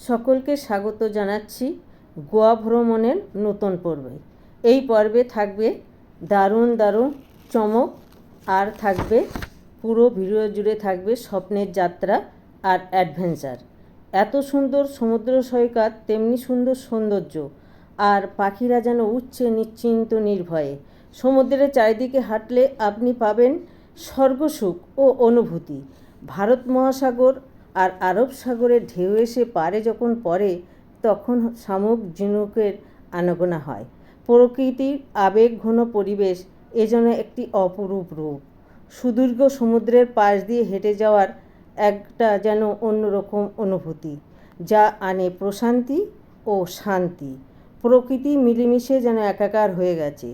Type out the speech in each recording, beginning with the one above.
সকলকে স্বাগত জানাচ্ছি গোয়া ভ্রমণের নতুন পর্বে। এই পর্বে থাকবে দারুণ দারুণ চমক, আর থাকবে পুরো ভিডিও জুড়ে থাকবে স্বপ্নের যাত্রা আর অ্যাডভেঞ্চার। এত সুন্দর সমুদ্র সৈকত, তেমনি সুন্দর সৌন্দর্য, আর পাখিরা যেন উঠছে নিশ্চিন্ত নির্ভয়ে। সমুদ্রের চারিদিকে হাঁটলে আপনি পাবেন স্বর্গসুখ ও অনুভূতি। ভারত মহাসাগর আর আরব সাগরের ঢেউ এসে পারে যখন পড়ে, তখন শামুক ঝিনুকের আনাগোনা হয়। প্রকৃতির আবেগ ঘন পরিবেশ এজন্য একটি অপরূপ রূপ। সুদীর্ঘ সমুদ্রের পাশ দিয়ে হেঁটে যাওয়ার একটা যেন অন্যরকম অনুভূতি, যা আনে প্রশান্তি ও শান্তি। প্রকৃতি মিলেমিশে যেন একাকার হয়ে গেছে।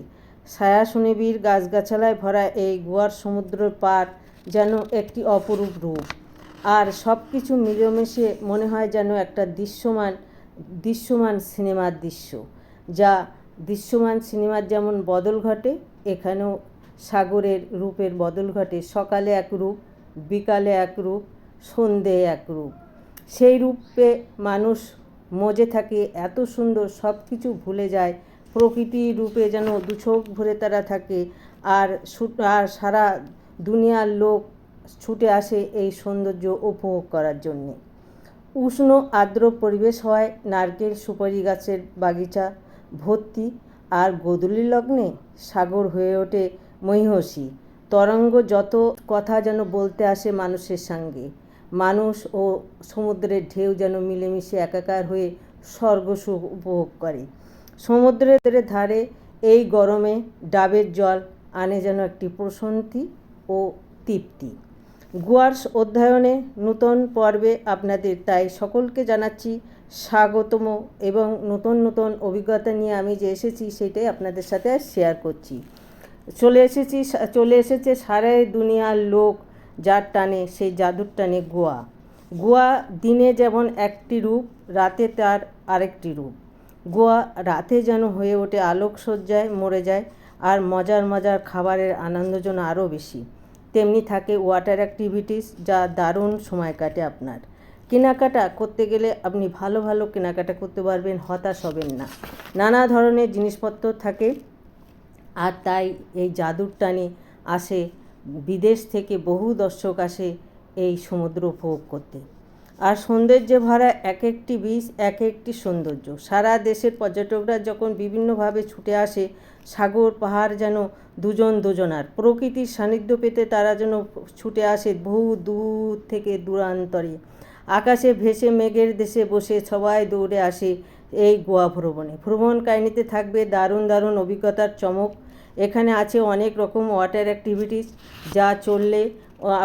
ছায়া সুনিবিড় গাছগাছালায় ভরা এই গোয়ার সমুদ্রের পার যেন একটি অপরূপ রূপ। আর সব কিছু মিলেমিশে মনে হয় যেন একটা দৃশ্যমান দৃশ্যমান সিনেমার দৃশ্য, যা দৃশ্যমান সিনেমার যেমন বদল ঘটে, এখানেও সাগরের রূপের বদল ঘটে, সকালে এক রূপ, বিকালে এক রূপ, সন্ধে এক রূপ। সেই রূপে মানুষ মজে থাকে, এত সুন্দর সব কিছু ভুলে যায়, প্রকৃতি রূপে যেন দু চোখ ভরে তারা থাকে, আর আর সারা দুনিয়ার লোক ছুটে আসে এই সৌন্দর্য উপভোগ করার জন্যে। উষ্ণ, আর্দ্র পরিবেশ হয় নারকেল, সুপারি গাছের বাগিচা, ভর্তি আর গোধূলি লগ্নে সাগর হয়ে ওঠে মহিষী। তরঙ্গ যত কথা যেন বলতে আসে মানুষের সঙ্গে। মানুষ ও সমুদ্রের ঢেউ যেন মিলেমিশে একাকার হয়ে স্বর্গ সুখ উপভোগ করে। সমুদ্রের ধারে এই গরমে ডাবের জল আনে যেন একটি প্রশান্তি ও তৃপ্তি। গোয়ার অধ্যয়নে নূতন পর্বে আপনাদের তাই সকলকে জানাচ্ছি স্বাগতম এবং নতুন নতুন অভিজ্ঞতা নিয়ে আমি যে এসেছি সেটাই আপনাদের সাথে শেয়ার করছি। চলে এসেছি, চলে এসেছে সারা দুনিয়ার লোক যার টানে সেই জাদুর টানে গোয়া। গোয়া দিনে যেমন একটি রূপ, রাতে তার আরেকটি রূপ। গোয়া রাতে যেন হয়ে ওঠে আলোকসজ্জায় মরে যায় আর মজার মজার খাবারের আনন্দ যেন আরও বেশি। তেমনি থাকে ওয়াটার অ্যাক্টিভিটিস যা দারুণ সময় কাটে আপনার। কেনাকাটা করতে গেলে আপনি ভালো ভালো কেনাকাটা করতে পারবেন, হতাশ হবেন না। নানা ধরনের জিনিসপত্র থাকে আর তাই এই জাদুর টানে আসে, বিদেশ থেকে বহু দর্শক আসে এই সমুদ্র উপভোগ করতে। আর সৌন্দর্যে ভরা এক একটি বীজ এক একটি সৌন্দর্য। সারা দেশের পর্যটকরা যখন বিভিন্নভাবে ছুটে আসে, সাগর, পাহাড় যেন দুজন দুজনার। প্রকৃতির সান্নিধ্য পেতে তারা যেন ছুটে আসে বহু দূর থেকে দূরান্তরে। আকাশে ভেসে মেঘের দেশে বসে সবাই দৌড়ে আসে এই গোয়া ভ্রমণে। ভ্রমণ কাহিনীতে থাকবে দারুণ দারুণ অভিজ্ঞতার চমক। এখানে আছে অনেক রকম ওয়াটার অ্যাক্টিভিটিস যা চললে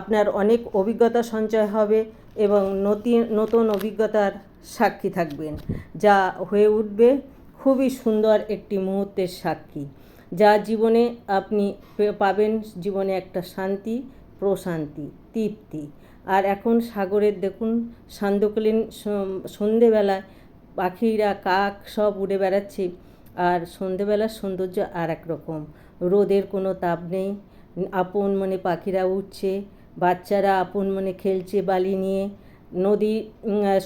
আপনার অনেক অভিজ্ঞতা সঞ্চয় হবে। এবং নতুন নতুন অভিজ্ঞতার সাক্ষী থাকবেন, যা হয়ে উঠবে খুবই সুন্দর একটি মুহূর্তের সাক্ষী, যা জীবনে আপনি পাবেন জীবনে একটা শান্তি, প্রশান্তি, তৃপ্তি। আর এখন সাগরের দেখুন, সান্ধ্যকালীন সন্ধেবেলায় পাখিরা, কাক সব উড়ে বেড়াচ্ছে, আর সন্ধেবেলার সৌন্দর্য আর এক রকম। রোদের কোনো তাপ নেই, আপন মনে পাখিরা উঠছে বাচ্চারা আপন মনে খেলছে বালি নিয়ে। নদী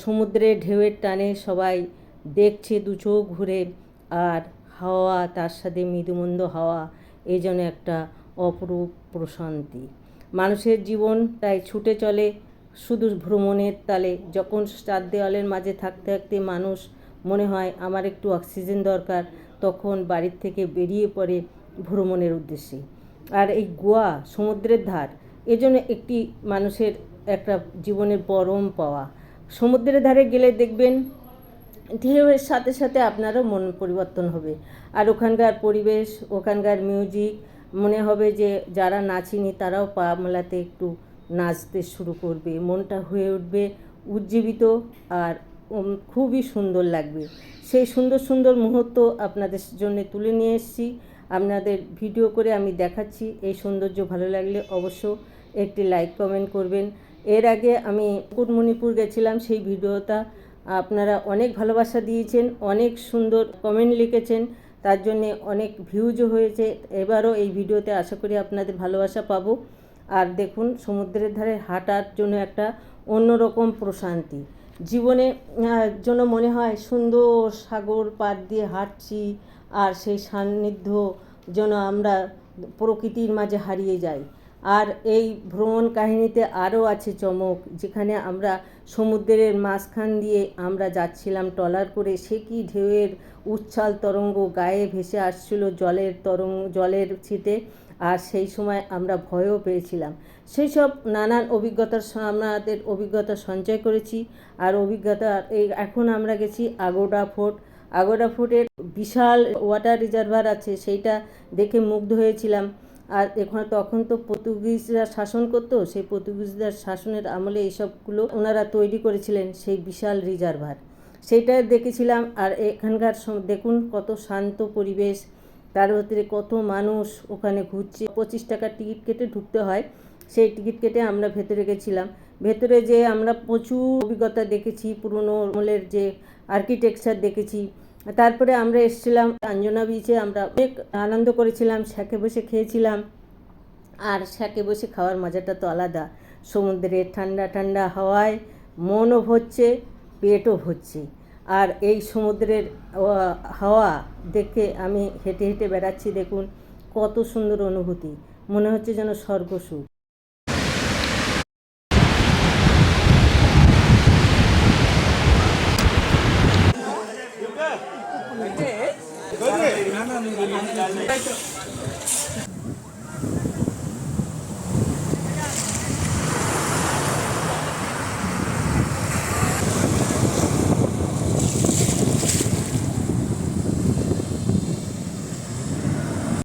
সমুদ্রের ঢেউয়ের টানে সবাই দেখছে দু চোখ ঘুরে। আর হাওয়া, তার সাথে মৃদুমন্দ হাওয়া এই জন্য একটা অপরূপ প্রশান্তি। মানুষের জীবন তাই ছুটে চলে শুধু ভ্রমণের তালে। যখন চার দেওয়ালের মাঝে থাকতে থাকতে মানুষ মনে হয়, আমার একটু অক্সিজেন দরকার, তখন বাড়ির থেকে বেরিয়ে পড়ে ভ্রমণের উদ্দেশ্যে। আর এই গোয়া, সমুদ্রের ধার এজন্য একটি মানুষের একটা জীবনের পরম পাওয়া। সমুদ্রের ধারে গেলে দেখবেন ঢেউয়ের সাথে সাথে আপনারও মন পরিবর্তন হবে। আর ওখানকার পরিবেশ, ওখানকার মিউজিক, মনে হবে যে যারা নাচিনি তারাও পা মেলাতে একটু নাচতে শুরু করবে। মনটা হয়ে উঠবে উজ্জীবিত আর খুবই সুন্দর লাগবে। সেই সুন্দর সুন্দর মুহূর্ত আপনাদের জন্য তুলে নিয়ে এসেছি। আপনাদের ভিডিও করে আমি দেখাচ্ছি। এই সৌন্দর্য ভালো লাগলে অবশ্য একটি লাইক কমেন্ট করবেন। এর আগে আমি মুকুটমণিপুর গেছিলাম, সেই ভিডিওটা আপনারা অনেক ভালোবাসা দিয়েছেন, অনেক সুন্দর কমেন্ট লিখেছেন, তার জন্যে অনেক ভিউজও হয়েছে। এবারও এই ভিডিওতে আশা করি আপনাদের ভালোবাসা পাবো। আর দেখুন, সমুদ্রের ধারে হাঁটার জন্য একটা অন্যরকম প্রশান্তি। জীবনে জন্য মনে হয় সুন্দর সাগর পাড় দিয়ে হাঁটছি, আর সেই সান্নিধ্য যেন আমরা প্রকৃতির মাঝে হারিয়ে যাই। আর এই ভ্রমণ কাহিনীতে আরও আছে চমক, যেখানে আমরা সমুদ্রের মাঝখান দিয়ে আমরা যাচ্ছিলাম, ট্রলার করে। সে কি ঢেউয়ের উচ্ছ্বাল তরঙ্গ গায়ে ভেসে আসছিল জলের তরঙ্গ, জলের ছিটে, আর সেই সময় আমরা ভয়ও পেয়েছিলাম। সেই সব নানান অভিজ্ঞতার আমাদের অভিজ্ঞতা সঞ্চয় করেছি, আর অভিজ্ঞতা এখন আমরা গেছি আগোডা ফোর্ট। আগোডা ফোর্টের বিশাল ওয়াটার রিজার্ভার আছে, সেইটা দেখে মুগ্ধ হয়েছিলাম। আর এখানে তখন তো পর্তুগিজরা শাসন করতো, সেই পর্তুগিজদের শাসনের আমলে এইসবগুলো ওনারা তৈরি করেছিলেন সেই বিশাল রিজার্ভার। সেইটা দেখেছিলাম আর এখানকার দেখুন কত শান্ত পরিবেশ, তার ভিতরে কত মানুষ ওখানে ঘুরছে। পঁচিশ টাকার টিকিট কেটে ঢুকতে হয়, সেই টিকিট কেটে আমরা ভেতরে গেছিলাম। ভেতরে যে আমরা প্রচুর অভিজ্ঞতা দেখেছি, পুরনো আমলের যে আর্কিটেকচার দেখেছি তারপরে আমরা এসেছিলাম আঞ্জনা বিচে আমরা অনেক আনন্দ করেছিলাম শ্যাকে বসে খেয়েছিলাম। আর শ্যাকে বসে খাওয়ার মজাটা তো আলাদা। সমুদ্রের ঠান্ডা ঠান্ডা হাওয়ায় মনও ভরছে, পেটও ভরছে। আর এই সমুদ্রের হাওয়া দেখে আমি হেঁটে হেঁটে বেড়াচ্ছি, দেখুন, কত সুন্দর অনুভূতি। মনে হচ্ছে যেন স্বর্গসুখ না না